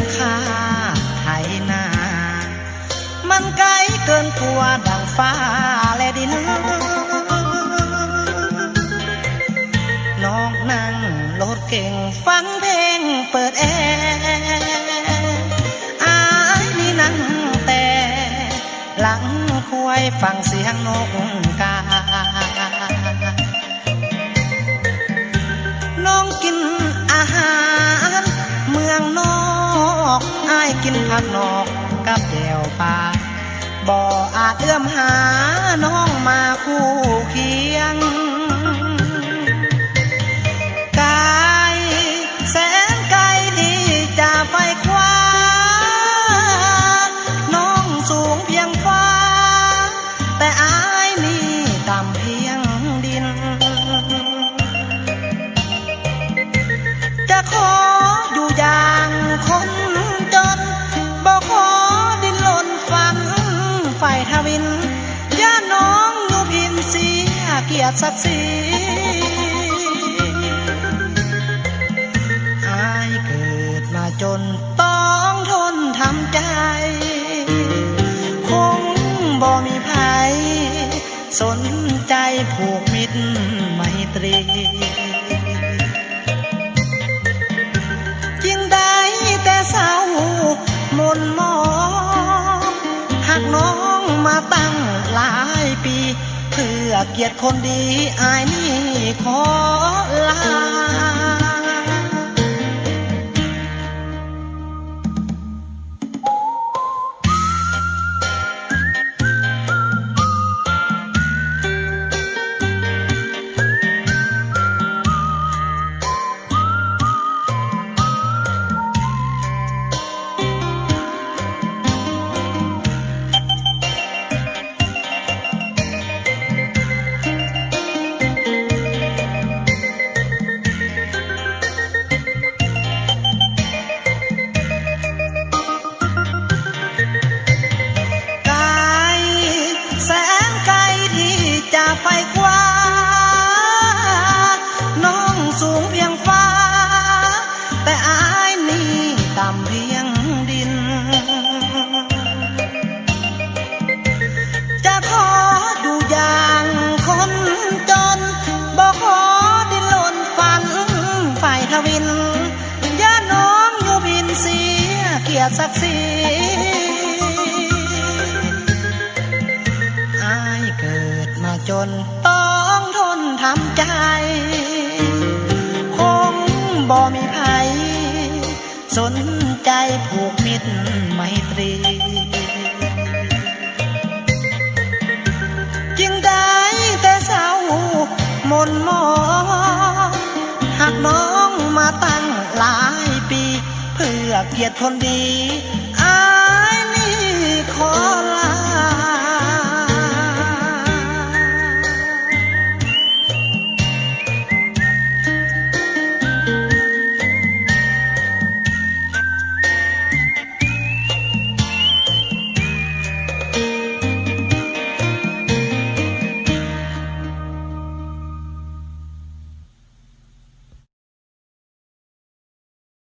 งคาไทยนา มันไกลเกินกลัวดังฟ้าและดิน น้องนั่งรถเก่งฟังเพลงเปิดแอร์อายนี่นั่งแต่ หลังควยฟังเสียงนก กินผักนอกกับแก้วปลาบ่อาเอื้อมหาน้อง ดศักดิ์ศรีอายเกิดมาจนต้องทนทำใจ คงบ่มีภัยสนใจผูกมิตรไมตรียิ่งได้แต่เศร้ามนมองหากน้องมาตั้งหลายปี เพื่อเกียรติคนดีอายนี่ขอลา ยเกียรติศักดิ์ศรีอายเกิดมาจนต้องทนทำใจ คงบ่มีภัย สนใจผูกมิตรไมตรีจึงได้แต่เศร้ามนมองหากน้องมาตั้ง ลือกเกียรติคนดี